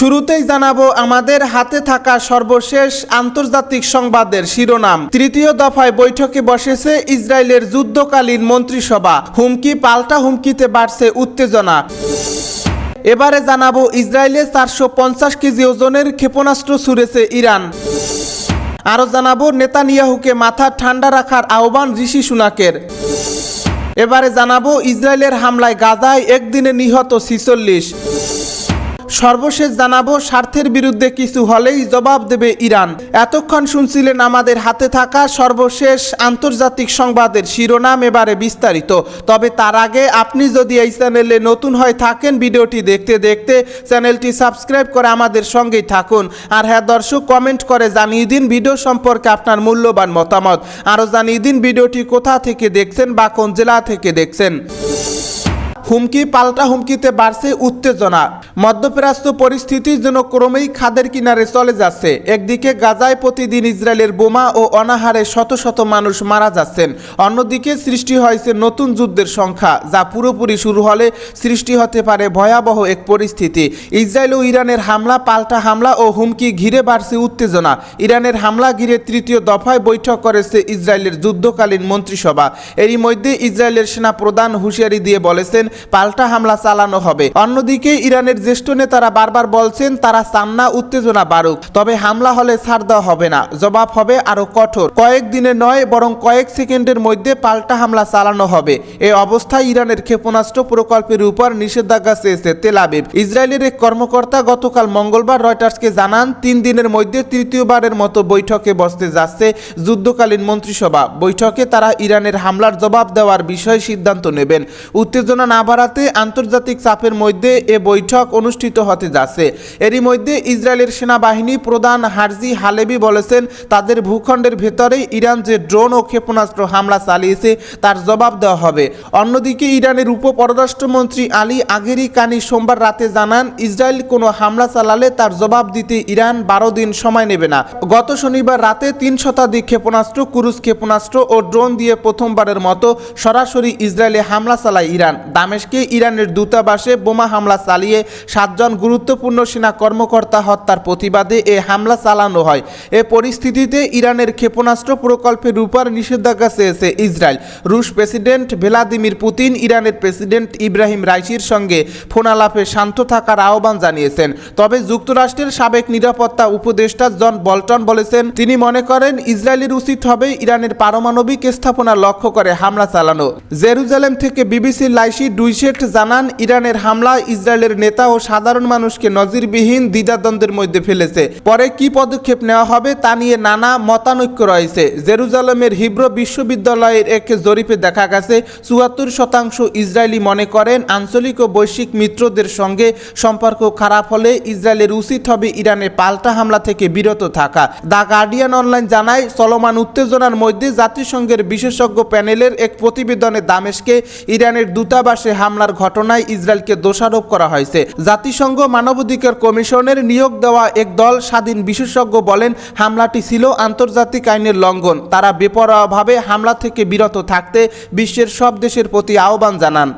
শুরুতেই জানাব, আমাদের হাতে থাকা সর্বশেষ আন্তর্জাতিক সংবাদের শিরোনাম। তৃতীয় দফায় বৈঠকে বসেছে ইসরায়েলের যুদ্ধকালীন মন্ত্রিসভা। হুমকি, পাল্টা হুমকিতে বাড়ছে উত্তেজনা। এবারে জানাব, ইসরায়েলে চারশো পঞ্চাশ কেজি ওজনের ক্ষেপণাস্ত্র ছুড়েছে ইরান। আরও জানাব, নেতানিয়াহুকে মাথা ঠান্ডা রাখার আহ্বান ঋষি সুনাকের। এবারে জানাব, ইসরায়েলের হামলায় গাজায় একদিনে নিহত ছিচল্লিশ। সর্বশেষ জানাব, স্বার্থের বিরুদ্ধে কিছু হলেই জবাব দেবে ইরান। এতক্ষণ শুনছিলেন আমাদের হাতে থাকা সর্বশেষ আন্তর্জাতিক সংবাদের শিরোনাম এবারে বিস্তারিত। তবে তার আগে আপনি যদি এই চ্যানেলে নতুন হয়ে থাকেন, ভিডিওটি দেখতে দেখতে চ্যানেলটি সাবস্ক্রাইব করে আমাদের সঙ্গেই থাকুন। আর হ্যাঁ দর্শক, কমেন্ট করে জানিয়ে দিন ভিডিও সম্পর্কে আপনার মূল্যবান মতামত। আরও জানিয়ে দিন ভিডিওটি কোথা থেকে দেখছেন বা কোন জেলা থেকে দেখছেন। হুমকি পাল্টা হুমকিতে বাড়ছে উত্তেজনা। মধ্যপ্রাচ্য পরিস্থিতি যেন ক্রমেই খাদের কিনারে চলে যাচ্ছে। একদিকে গাজায় প্রতিদিন ইসরায়েলের বোমা ও অনাহারে শত শত মানুষ মারা যাচ্ছেন। অন্যদিকে সৃষ্টি হয়েছে নতুন যুদ্ধের সংখ্যা, যা পুরোপুরি শুরু হলে সৃষ্টি হতে পারে ভয়াবহ এক পরিস্থিতি। ইসরায়েল ও ইরানের হামলা, পাল্টা হামলা ও হুমকি ঘিরে বাড়ছে উত্তেজনা। ইরানের হামলা ঘিরে তৃতীয় দফায় বৈঠক করেছে ইসরায়েলের যুদ্ধকালীন মন্ত্রিসভা। এরই মধ্যে ইসরায়েলের সেনা প্রধান হুঁশিয়ারি দিয়ে বলেছেন পাল্টা হামলা চালানো হবে। অন্যদিকে ইরানের জ্যেষ্ঠ নেতারা বারবার বলছেন, তারা চান না উত্তেজনা বাড়ুক, তবে হামলা হলে ছাড় দেওয়া হবে না। জবাব হবে আরও কঠোর। কয়েক দিনে নয়, বরং কয়েক সেকেন্ডের মধ্যে পাল্টা হামলা চালানো হবে। এই অবস্থায় ইরানের ক্ষেপণাস্ত্র প্রকল্পের উপর নিষেধাজ্ঞা চেয়েছে তেল আবিব। ইসরায়েলের এক কর্মকর্তা গতকাল মঙ্গলবার রয়টার্সকে জানান, তিন দিনের মধ্যে তৃতীয়বারের মতো বৈঠকে বসতে যাচ্ছে যুদ্ধকালীন মন্ত্রিসভা। বৈঠকে তারা ইরানের হামলার জবাব দেওয়ার বিষয়ে সিদ্ধান্ত নেবেন। উত্তেজনা না বাড়াতে আন্তর্জাতিক চাপের মধ্যে এ বৈঠক অনুষ্ঠিত হতে যাচ্ছে। এরই মধ্যে ইসরায়েলের সেনাবাহিনী প্রধান হারজি হালেবি বলেছেন, তাদের ভূখণ্ডের ভেতরেই ইরান যে ড্রোন ও ক্ষেপণাস্ত্র হামলা চালিয়েছে, তার জবাব দেওয়া হবে। অন্যদিকে ইরানের উপ পররাষ্ট্রমন্ত্রী আলী আগেরি কানি সোমবার রাতে জানান, ইসরায়েল কোনো হামলা চালালে তার জবাব দিতে ইরান বারো দিন সময় নেবে না। গত শনিবার রাতে তিন শতাধিক ক্ষেপণাস্ত্র ক্রুজ ক্ষেপণাস্ত্র ও ড্রোন দিয়ে প্রথমবারের মতো সরাসরি ইসরায়েলে হামলা চালায় ইরান। দামেশকে ইরানের দূতাবাসে বোমা হামলা চালিয়ে সাতজন গুরুত্বপূর্ণ সেনা কর্মকর্তা হত্যার প্রতিবাদে এ হামলা চালানো হয়। এ পরিস্থিতিতে ইরানের ক্ষেপণাস্ত্র প্রকল্পের উপর নিষেধাজ্ঞা চেয়েছে ইসরায়েল। রুশ প্রেসিডেন্ট ভ্লাদিমির পুতিন ইরানের প্রেসিডেন্ট ইব্রাহিম রাইসির সঙ্গে ফোনালাপে শান্ত থাকার আহ্বান জানিয়েছেন। তবে যুক্তরাষ্ট্রের সাবেক নিরাপত্তা উপদেষ্টা জন বল্টন বলেছেন, তিনি মনে করেন ইসরায়েলের উচিত হবে ইরানের পারমাণবিক স্থাপনা লক্ষ্য করে হামলা চালানো। জেরুজালেম থেকে বিবিসির লাইসি ডুইসেট জানান, ইরানের হামলা ইসরায়েলের নেতা ও সাধারণ মানুষকে নজিরবিহীন দ্বিধাদ্বন্দ্বের মধ্যে ফেলেছে। পরে কি পদক্ষেপ নেওয়া হবে তা নিয়ে নানা মতানৈক্য রয়েছে। জেরুজালেমের হিব্রো বিশ্ববিদ্যালয়ের এক জরিপে দেখা গেছে, চুয়াত্তর শতাংশ ইসরায়েলি মনে করেন আঞ্চলিক ও বৈশ্বিক মিত্রদের সঙ্গে সম্পর্ক খারাপ হলে ইসরায়েলের উচিত হবে ইরানে পাল্টা হামলা থেকে বিরত থাকা। দ্য গার্ডিয়ান অনলাইন জানায়, চলমান উত্তেজনার মধ্যে জাতিসংঘের বিশেষজ্ঞ প্যানেলের এক প্রতিবেদনে দামেশকে ইরানের দূতাবাসে হামলার ঘটনায় ইসরায়েলকে দোষারোপ করা হয়েছে। জাতিসংঘ মানবাধিকার কমিশনের নিয়োগ দেওয়া এক দল স্বাধীন বিশেষজ্ঞ বলেন, হামলাটি ছিল আন্তর্জাতিক আইনের লঙ্ঘন। তারা বেপরোয়াভাবে হামলা থেকে বিরত থাকতে বিশ্বের সব দেশের প্রতি আহ্বান জানান।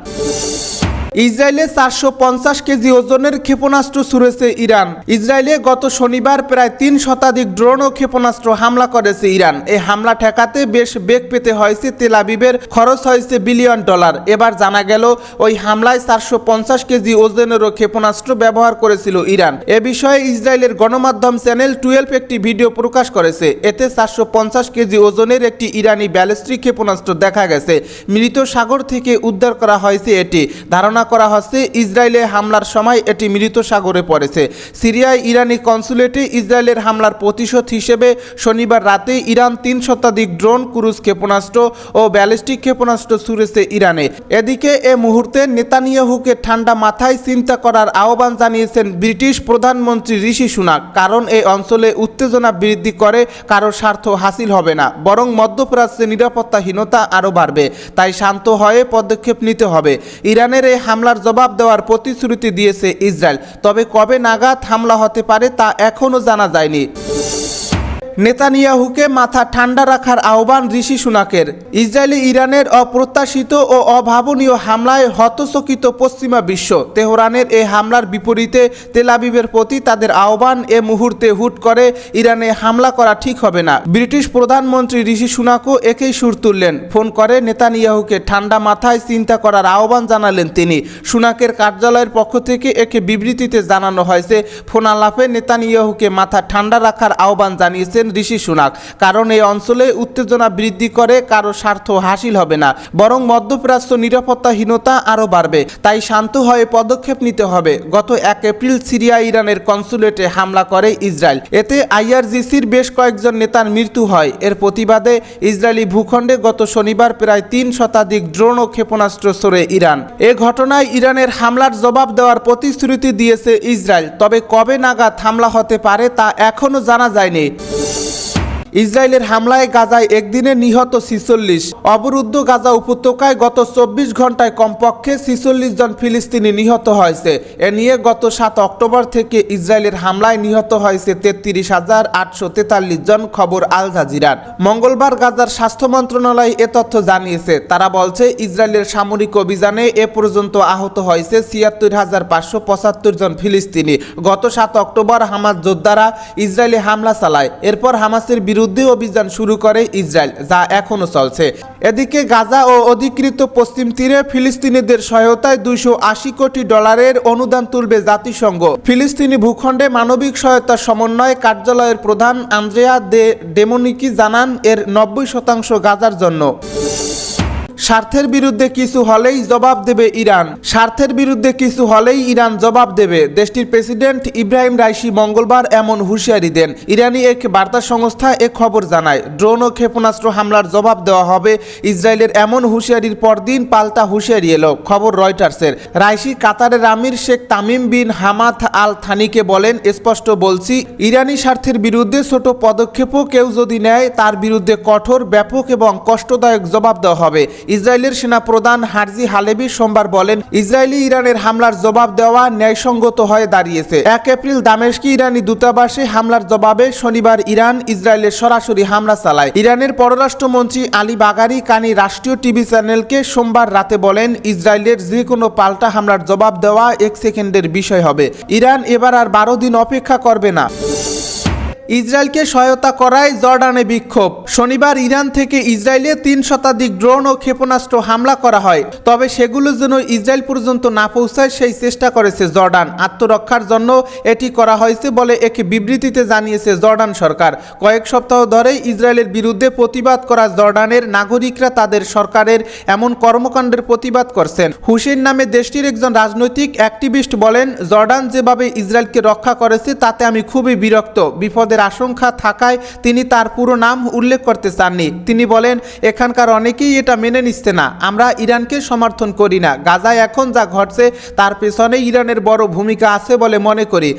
ইসরায়েলে চারশো পঞ্চাশ কেজি ওজনের ক্ষেপণাস্ত্র ছুড়েছে ইরান। ইসরায়েলে গত শনিবার প্রায় তিন শতাধিক ড্রোন ও ক্ষেপণাস্ত্র হামলা করেছে ইরান। এই হামলা ঠেকাতে বেশ বেগ পেতে হয়েছে তেল আবিবের খরচ হয়েছে বিলিয়ন ডলার। এবার জানা গেল, ওই হামলায় চারশো পঞ্চাশ কেজি ওজনেরও ক্ষেপণাস্ত্র ব্যবহার করেছিল ইরান। এ বিষয়ে ইসরায়েলের গণমাধ্যম চ্যানেল টুয়েলভ একটি ভিডিও প্রকাশ করেছে। এতে চারশো পঞ্চাশ কেজি ওজনের একটি ইরানি ব্যালিস্টিক ক্ষেপণাস্ত্র দেখা গেছে। মৃত সাগর থেকে উদ্ধার করা হয়েছে এটি। ধারণা করা হচ্ছে, ইসরায়েলে হামলার সময় এটি মৃত সাগরে পড়েছে। সিরিয়ায় ইরানি কনসুলেটে ইসরায়েলের হামলার প্রতিশোধ হিসেবে শনিবার রাতে ইরান তিন শতাধিক ড্রোন, ক্রুজ ক্ষেপণাস্ত্র ও ব্যালিস্টিক ক্ষেপণাস্ত্র ছুড়েছে ইরানে। এদিকে এ মুহূর্তে নেতানিয়াহুকে ঠান্ডা মাথায় চিন্তা করার আহ্বান জানিয়েছেন ব্রিটিশ প্রধানমন্ত্রী ঋষি সুনাক। কারণ এই অঞ্চলে উত্তেজনা বৃদ্ধি করে কারও স্বার্থ হাসিল হবে না, বরং মধ্যপ্রাচ্যে নিরাপত্তাহীনতা আরও বাড়বে। তাই শান্ত হয়ে পদক্ষেপ নিতে হবে। ইরানের এই হামলার জবাব দেওয়ার প্রতিশ্রুতি দিয়েছে ইসরায়েল। তবে কবে নাগাদ হামলা হতে পারে তা এখনও জানা যায়নি। নেতানিয়াহুকে মাথা ঠান্ডা রাখার আহ্বান ঋষি সুনাকের। ইসরায়েলি ইরানের অপ্রত্যাশিত ও অভাবনীয় হামলায় হতচকিত পশ্চিমা বিশ্ব। তেহরানের এই হামলার বিপরীতে তেলাবিবের প্রতি তাদের আহ্বান এ মুহূর্তে হুট করে ইরানে হামলা করা ঠিক হবে না। ব্রিটিশ প্রধানমন্ত্রী ঋষি সুনাকও একেই সুর তুললেন। ফোন করে নেতানিয়াহুকে ঠান্ডা মাথায় চিন্তা করার আহ্বান জানালেন তিনি। সুনাকের কার্যালয়ের পক্ষ থেকে একে বিবৃতিতে জানানো হয়েছে, ফোন আলাপে নেতানিয়াহুকে মাথা ঠান্ডা রাখার আহ্বান জানিয়েছেন ঋষি সুনাক, কারণ এই অঞ্চলে উত্তেজনা বৃদ্ধি করে কারও স্বার্থ হাসিল হবে না, বরং মধ্যপ্রাচ্য নিরাপত্তাহীনতা আরও বাড়বে। তাই শান্ত হয়ে পদক্ষেপ নিতে হবে। গত এক এপ্রিল সিরিয়া ইরানের কনসুলেটে হামলা করে ইসরায়েল। এতে আইআরজিসির বেশ কয়েকজন নেতার মৃত্যু হয়। এর প্রতিবাদে ইসরায়েলি ভূখণ্ডে গত শনিবার প্রায় তিন শতাধিক ড্রোন ও ক্ষেপণাস্ত্র সরে ইরান। এ ঘটনায় ইরানের হামলার জবাব দেওয়ার প্রতিশ্রুতি দিয়েছে ইসরায়েল। তবে কবে নাগাদ হামলা হতে পারে তা এখনও জানা যায়নি। ইসরায়েলের হামলায় গাজায় একদিনে নিহত ছিচল্লিশ, অবরুদ্ধ গাজা উপত্যকায় গত চব্বিশ ঘন্টায় কমপক্ষে ছিচল্লিশ জন ফিলিস্তিনি নিহত হয়েছে। এ নিয়ে গত সাত অক্টোবর থেকে ইসরায়েলের হামলায় নিহত হয়েছে তেত্রিশ হাজার আটশো তেতাল্লিশ জন, খবর আল জাজিরার। মঙ্গলবার গাজার স্বাস্থ্য মন্ত্রণালয় এ তথ্য জানিয়েছে। তারা বলছে, ইসরায়েলের সামরিক অভিযানে এ পর্যন্ত আহত হয়েছে ছিয়াত্তর হাজার পাঁচশো পঁচাত্তর জন ফিলিস্তিনি। গত সাত অক্টোবর হামাস যোদ্ধারা ইসরায়েলে হামলা চালায়। এরপর হামাসের বিরুদ্ধে অভিযান শুরু করে ইসরায়েল, যা এখনও চলছে। এদিকে গাজা ও অধিকৃত পশ্চিম তীরে ফিলিস্তিনিদের সহায়তায় দুইশো আশি কোটি ডলারের অনুদান তুলবে জাতিসংঘ। ফিলিস্তিনি ভূখণ্ডে মানবিক সহায়তা সমন্বয় কার্যালয়ের প্রধান আন্দ্রেয়া দে ডেমোনিকি জানান, এর নব্বই শতাংশ গাজার জন্য। স্বার্থের বিরুদ্ধে কিছু হলেই জবাব দেবে ইরান। স্বার্থের বিরুদ্ধে কিছু হলেই ইরান জবাব দেবে। দেশটির প্রেসিডেন্ট ইব্রাহিম রাইসি মঙ্গলবার এমন হুঁশিয়ারি দেন। ইরানি এক বার্তা সংস্থা এ খবর জানায়, ড্রোন ও ক্ষেপণাস্ত্র হামলার জবাব দেওয়া হবে ইসরায়েলের এমন হুঁশিয়ারির পরদিন পাল্টা হুঁশিয়ারি এলো, খবর রয়টার্সের। রাইসি কাতারের আমির Sheikh Tamim bin Hamad Al থানিকে বলেন, স্পষ্ট বলছি, ইরানি স্বার্থের বিরুদ্ধে ছোট পদক্ষেপও কেউ যদি নেয়, তার বিরুদ্ধে কঠোর, ব্যাপক এবং কষ্টদায়ক জবাব দেওয়া হবে। ইসরায়েলের সেনা প্রধান হারজি হালেবি সোমবার বলেন, ইসরায়েলি ইরানের হামলার জবাব দেওয়া ন্যায়সঙ্গত হয়ে দাঁড়িয়েছে। এক এপ্রিল দামেশকি ইরানি দূতাবাসে হামলার জবাবে শনিবার ইরান ইসরায়েলের সরাসরি হামলা চালায়। ইরানের পররাষ্ট্রমন্ত্রী আলী বাগারি কানি রাষ্ট্রীয় টিভি চ্যানেলকে সোমবার রাতে বলেন, ইসরায়েলের যে কোনো পাল্টা হামলার জবাব দেওয়া এক সেকেন্ডের বিষয় হবে। ইরান এবার আর বারো দিন অপেক্ষা করবে না। ইসরায়েলকে সহায়তা করায় জর্ডানে বিক্ষোভ। শনিবার ইরান থেকে ইসরায়েলে তিন শতাধিক ড্রোন ও ক্ষেপণাস্ত্র হামলা করা হয়। তবে সেগুলো যেন ইসরায়েল পর্যন্ত না পৌঁছায়, সেই চেষ্টা করেছে জর্ডান। আত্মরক্ষার জন্য এটি করা হয়েছে বলে এক বিবৃতিতে জানিয়েছে জর্ডান সরকার। কয়েক সপ্তাহ ধরে ইসরায়েলের বিরুদ্ধে প্রতিবাদ করা জর্ডানের নাগরিকরা তাদের সরকারের এমন কর্মকাণ্ডের প্রতিবাদ করছেন। হুসেন নামে দেশটির একজন রাজনৈতিক অ্যাক্টিভিস্ট বলেন, জর্ডান যেভাবে ইসরায়েলকে রক্ষা করেছে, তাতে আমি খুবই বিরক্ত। বিপদের আশঙ্কা থাকায় তিনি তার পুরো নাম উল্লেখ করতে চাননি। তিনি বলেন, এখানকার অনেকেই এটা মেনে নিচ্ছে না। আমরা ইরানকে সমর্থন করি না। গাজায় এখন যা ঘটছে, তার পেছনে ইরানের বড় ভূমিকা আছে বলে মনে করি।